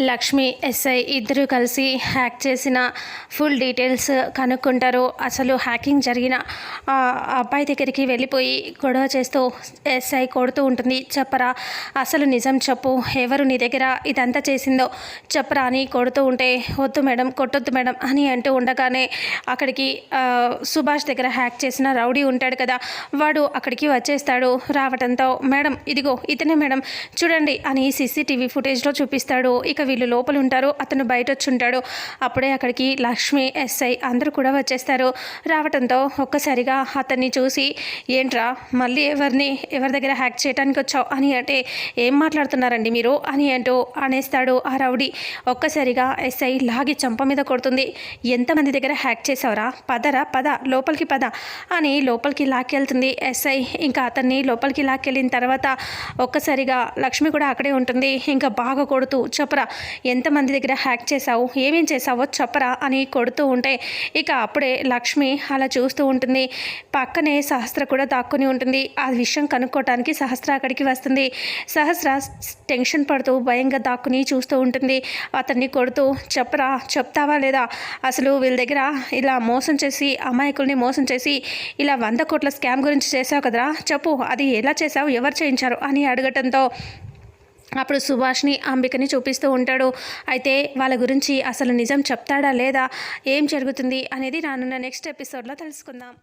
Lakshmi SI ఇద్దరు కలిసి hack చేసిన ఫుల్ డీటెయిల్స్ కనుక్కుంటారు. అసలు హ్యాకింగ్ జరిగిన ఆ అబ్బాయి దగ్గరికి వెళ్ళిపోయి గొడవ చేస్తూ ఎస్ఐ కొడుతూ ఉంటుంది. చెప్పరా అసలు నిజం చెప్పు. ఎవరు నీ దగ్గర ఇదంతా చేసిందో చెప్పరా అని కొడుతూ ఉంటే వద్దు మేడం కొట్టొద్దు మేడం అని అంటూ ఉండగానే అక్కడికి సుభాష్ దగ్గర హ్యాక్ చేసిన రౌడీ ఉంటాడు కదా వాడు అక్కడికి వచ్చేస్తాడు. రావటంతో మేడం ఇదిగో ఇతనే మేడం చూడండి అని సీసీటీవీ ఫుటేజ్లో చూపిస్తాడు. ఇక వీళ్ళు లోపల ఉంటారు అతను బయట వచ్చి ఉంటాడు అప్పుడే అక్కడికి లక్ష్మి ఎస్ఐ అందరూ కూడా వచ్చేస్తారు. రావటంతో ఒక్కసారిగా అతన్ని చూసి ఏంట్రా మళ్ళీ ఎవరిని ఎవరి దగ్గర హ్యాక్ చేయడానికి వచ్చావు అని అంటే ఏం మాట్లాడుతున్నారండి మీరు? అని అంటూ అనేస్తాడు ఆ రౌడీ. ఒక్కసారిగా ఎస్ఐ లాగి చంప మీద కొడుతుంది. ఎంతమంది దగ్గర హ్యాక్ చేసావురా పదరా? పద లోపలికి పద అని లోపలికి లాక్కెళ్తుంది ఎస్ఐ. ఇంకా అతన్ని లోపలికి లాక్కెళ్ళిన తర్వాత ఒక్కసారిగా లక్ష్మి కూడా అక్కడే ఉంటుంది. ఇంకా బాగా కొడుతూ చెప్పరా ఎంతమంది దగ్గర హ్యాక్ చేసావు ఏమేం చేసావో చెప్పరా అని కొడుతూ ఉంటే ఇక అప్పుడే లక్ష్మి అలా చూస్తూ ఉంటుంది. పక్కనే సహస్ర కూడా దాక్కుని ఉంటుంది. ఆ విషయం కనుక్కోవటానికి సహస్ర అక్కడికి వస్తుంది. సహస్ర టెన్షన్ పడుతూ భయంగా దాక్కుని చూస్తూ ఉంటుంది. అతన్ని కొడుతూ చెప్పరా చెప్తావా లేదా? అసలు వీళ్ళ దగ్గర ఇలా మోసం చేసి అమాయకుల్ని మోసం చేసి ఇలా వంద కోట్ల స్కామ్ గురించి చేసావు కదరా? చెప్పు అది ఎలా చేసావు ఎవరు చేయించారు? అని అడగటంతో అప్పుడు సుభాష్ని అంబికని చూపిస్తూ ఉంటాడు. అయితే వాళ్ళ గురించి అసలు నిజం చెప్తాడా లేదా ఏం జరుగుతుంది అనేది రానున్న నెక్స్ట్ ఎపిసోడ్లో తెలుసుకుందాం.